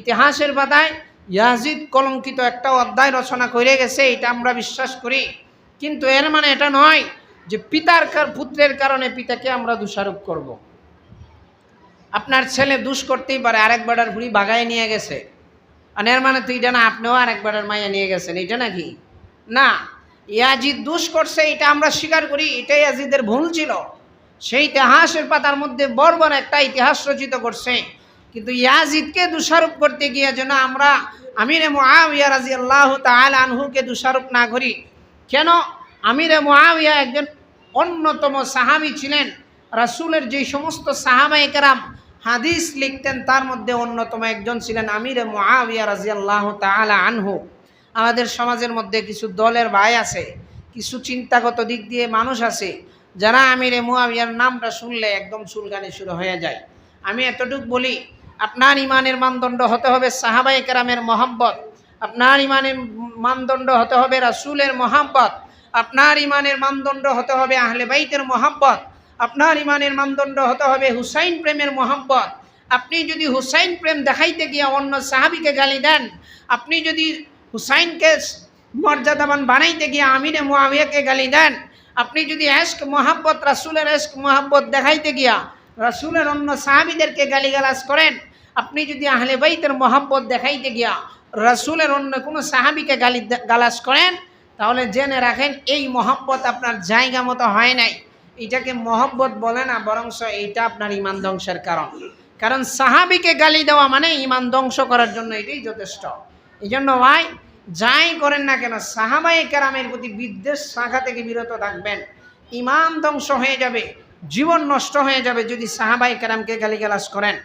ইতিহাসের পাতায় ইয়াজিদ কলঙ্কিত একটা অধ্যায় রচনা করে গেছে, এটা আমরা বিশ্বাস করি। কিন্তু এর মানে এটা নয় যে পিতার পুত্রের কারণে পিতাকে আমরা দোষারোপ করব। আপনার ছেলে দুষ করতেই পারে, আরেক বেড়ার ভুড়ি বাগায় নিয়ে গেছে। আর এর মানে তো এটা না আপনিও আরেক বেড়ার মাইয়া নিয়ে গেছেন এটা নাকি? না, ইয়াজিদ দুষ করছে, এটা আমরা স্বীকার করি, এটাই ইয়াজিদের ভুল ছিল। সেই ইতিহাসের পাতার মধ্যে বর্বর একটা ইতিহাস রচিত করছে। কিন্তু ইয়াজিদকে দোষারোপ করতে গিয়ে যেন আমরা আমিরে মুআবিয়া রাদিয়াল্লাহু তাআলা আনহুকে দোষারোপ না করি। কেন? আমিরে মুআবিয়া একজন অন্যতম সাহাবী ছিলেন। রাসূলের যে সমস্ত সাহাবায়ে কেরাম হাদিস লিখতেন, তার মধ্যে অন্যতম একজন ছিলেন আমিরে মুআবিয়া রাদিয়াল্লাহু তাআলা আনহু। আমাদের সমাজের মধ্যে কিছু দলের ভাই আছে, কিছু চিন্তাগত দিক দিয়ে মানুষ আছে, যারা আমিরে মুআবিয়ার নামটা শুনলে একদম চুলকানি শুরু হয়ে যায়। আমি এতটুক বলি আপনার ইমানের মানদণ্ড হতে হবে সাহাবাই কেরামের মহাব্বত। আপনার ইমানের মানদণ্ড হতে হবে রাসূলের মহাব্বত। আপনার ইমানের মানদণ্ড হতে হবে আহলে বাইতের মহাব্বত। আপনার ইমানের মানদণ্ড হতে হবে হুসাইন প্রেমের মহাব্বত। আপনি যদি হুসাইন প্রেম দেখাইতে গিয়ে অন্য সাহাবিকে গালি দেন, আপনি যদি হুসাইনকে মর্যাদাবান বানাইতে গিয়ে আমিরে মুআবিয়াকে গালি দেন, আপনি যদি এস্ক মোহাব্বত, রাসূলের এস্ক মোহাব্বত দেখাইতে গিয়া রাসূলের অন্য সাহাবিদেরকে গালিগালাজ করেন আপনি যদি আহলে বাইতের মোহাব্বত দেখাইতে গিয়া রসুলের অন্য কোনো সাহাবিকে গালি গালাস করেন, তাহলে জেনে রাখেন এই মহব্বত আপনার জায়গা মতো হয় নাই। এটাকে মহব্বত বলে না, বরংস এইটা আপনার ইমান ধ্বংসের কারণ। কারণ সাহাবিকে গালি দেওয়া মানে ইমান ধ্বংস করার জন্য এটাই যথেষ্ট। এই জন্য ভাই, যাই করেন না কেন সাহাবাই কেরামের প্রতি বিদ্বেষ শাখা থেকে বিরত থাকবেন। ইমান ধ্বংস হয়ে যাবে, জীবন নষ্ট হয়ে যাবে যদি সাহাবাই কেরামকে গালিগালাজ করেন।